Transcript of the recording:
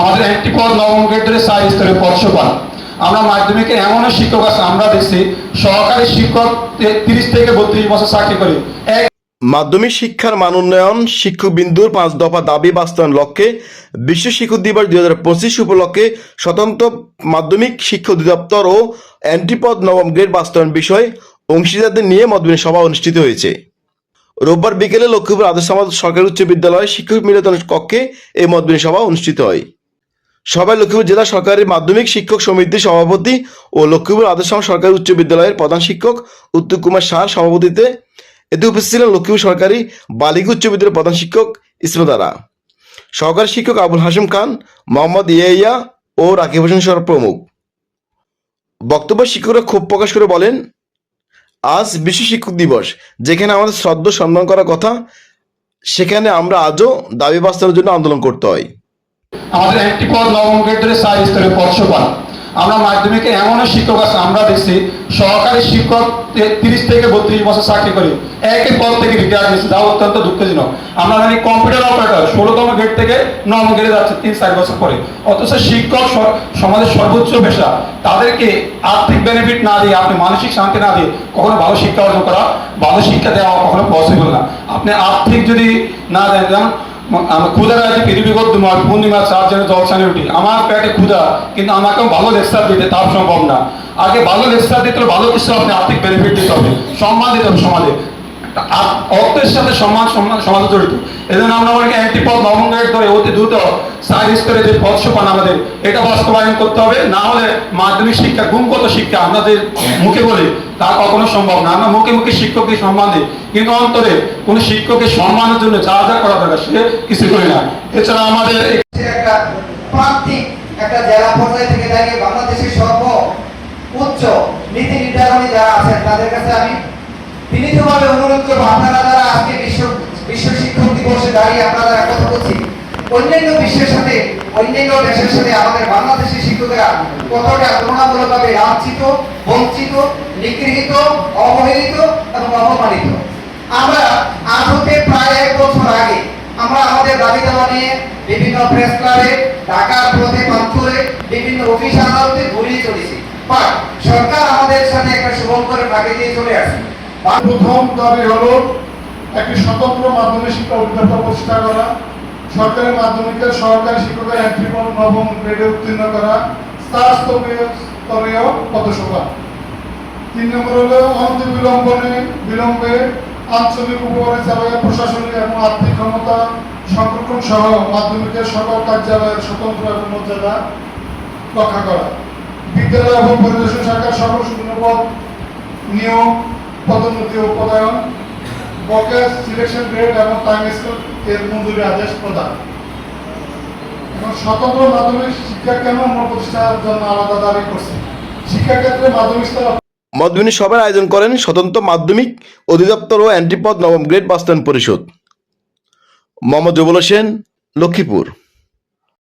আমাদের একটি পদ নবম গ্রেড ধরে চার স্তরে পদ সোপান আমরা মাধ্যমিকে এমনও শিক্ষক আছে, আমরা দেখছি সহকারী শিক্ষক তিরিশ থেকে বত্রিশ বছর চাকরি করে। এক মাধ্যমিক শিক্ষার মান উন্নয়ন শিক্ষক বিন্দুর পাঁচ দফা দাবি বাস্তবায়ন লক্ষ্যে বিশ্ব শিক্ষক দিবস দুই হাজার পঁচিশ উপলক্ষে স্বতন্ত্র মাধ্যমিক শিক্ষা অধিদপ্তর ও অ্যান্টিপদ নবম গ্রেড বাস্তবায়ন বিষয়ে অংশীদারদের নিয়ে মতবিনিময় সভা অনুষ্ঠিত হয়েছে। রোববার বিকেলে লক্ষ্মীপুর আদর্শ সমাজ সরকারি উচ্চ বিদ্যালয়ে শিক্ষক মিলন কক্ষে এই মতবিনিময় সভা অনুষ্ঠিত হয়। সভায় লক্ষ্মীপুর জেলা সরকারি মাধ্যমিক শিক্ষক সমিতির সভাপতি ও লক্ষ্মীপুর আদর্শ সরকারি উচ্চ বিদ্যালয়ের প্রধান শিক্ষক উত্তম কুমার শাহর সভাপতিতে এতে উপস্থিত ছিলেন লক্ষ্মীপুর সরকারি বালিকা উচ্চ বিদ্যালয়ের প্রধান শিক্ষক ইসমাদারা সহকারী শিক্ষক আবুল হাসিম খান, মোহাম্মদ ইয়া ও রাকিব হোসেন সর প্রমুখ। বক্তব্য শিক্ষকরা ক্ষোভ প্রকাশ করে বলেন, আজ বিশ্ব শিক্ষক দিবস, যেখানে আমাদের শ্রদ্ধা সম্মান করার কথা, সেখানে আমরা আজও দাবি বাস্তবের জন্য আন্দোলন করতে হয়। আমাদের একটি পদ নবম গ্রেড ধরে চার স্তরে পদ সোপান। আমরা মাধ্যমিকে এমনও শিক্ষক আছে, আমরা দেখছি সহকারী শিক্ষক তিরিশ থেকে বত্রিশ বছর চাকরি করে একই পদ থেকে রিটায়ার দিয়েছে যা অত্যন্ত দুঃখজনক। আমরা জানি কম্পিউটার অপারেটর, ষোলোতম গ্রেড থেকে নবম গ্রেডে যাচ্ছে তিন চার বছর পরে। অথচ শিক্ষক সমাজের সর্বোচ্চ পেশা। তাদেরকে আর্থিক বেনিফিট না দিয়ে, আপনি মানসিক শান্তি না দিয়ে কখনো ভালো শিক্ষা অর্জন করা, ভালো শিক্ষা দেওয়া কখনো পসিবল না। আপনি আর্থিক যদি না দেন, যেমন আমার ক্ষুদার আছে পৃথিবী তোমার পূর্ণিমার চার জন্য জলসানে উঠি। আমার পেটে ক্ষুদা কিন্তু আমাকেও ভালো লেকচার দিতে তার সম্ভব না। আগে ভালো লেকচার দিতে ভালো কিছু আপনি আর্থিক বেনিফিট দিতে হবে। সম্মান দিতে হবে সমাজে। অর্থের সাথে সম্মান সমাজে জড়িত। এই জন্য আমরা অনেক একটি পদ নবম গ্রেড ধরে অতি দ্রুত সাইড স্তরে যে পদ সোপান আমাদের, এটা বাস্তবায়ন করতে হবে। না হলে মাধ্যমিক শিক্ষা, গুণগত শিক্ষা আমরা মুখে বলি, তা কখনো সম্ভব না। আমরা মুখে মুখে শিক্ষককে সম্মান দিই। কিন্তু অন্তরে কোনো শিক্ষকের সম্মানের জন্য যা যা করা দরকার, সে কিছু করি না। এছাড়া আমাদের একটা প্রান্তিক, একটা জেলা পর্যায়ে থেকে দাঁড়িয়ে বাংলাদেশের সর্ব উচ্চ নীতি নির্ধারণী যারা আছেন, তাদের কাছে আমি বিনীতভাবে অনুরোধ করব, আপনারা যারা আজকে বিশ্ব বিশ্ব শিক্ষক দিবসে দাঁড়িয়ে আপনারা কথা বলছি, অন্যান্য বিশ্বের সাথে, অন্যান্য দেশের সাথে আমাদের বাংলাদেশের শিক্ষকেরা কতটা তুলনামূলকভাবে লাঞ্ছিত, বঞ্চিত, নিগৃহীত, অবহেলিত এবং অপমানিত। আমরা আজ হতে প্রায় এক বছর আগে আমরা আমাদের দাবি দাওয়া নিয়ে বিভিন্ন প্রেস ক্লাবে ঢাকার পথে পান্থরে বিভিন্ন অফিস আদালতে ঘুরিয়ে চলেছি সরকার আমাদের সাথে একটা শুভঙ্করে ফাঁকি দিয়ে চলে আসে। প্রথম দাবি হলো একটি স্বতন্ত্র মাধ্যমিক শিক্ষা অধিদপ্তর প্রতিষ্ঠা করা সরকারি মাধ্যমিকের সহকারী শিক্ষকের এন্ট্রি নবম গ্রেডে উত্তীর্ণ করা স্তরীয় পদসভা তিন নম্বর হলো অন্ত বিলম্বনে বিলম্বে আঞ্চলিক উপপরিচালকের প্রশাসনিক এবং আর্থিক ক্ষমতা সংরক্ষণ সহ মাধ্যমিকের সকল কার্যালয়ের স্বতন্ত্র এবং মর্যাদা রক্ষা করা। বিদ্যালয় এবং পরিদর্শন শাখার সকল শূন্যপদ নিয়োগ পদোন্নতি ও পদায়ন, বকেয়া সিলেকশন গ্রেড এবং টাইম স্কেল এর মঞ্জুরি আদেশ প্রদান। এখন স্বতন্ত্র মাধ্যমিক শিক্ষা কেন জন্য আলাদা দাবি করছি। শিক্ষাক্ষেত্রে মাধ্যমিক স্তর সভার আয়োজন করেন স্বতন্ত্র মাধ্যমিক অধিদপ্তর ও অ্যান্টিপদ নবম গ্রেড বাস্তবায়ন পরিষদ। মোহাম্মদ জবুল হোসেন, লক্ষ্মীপুর।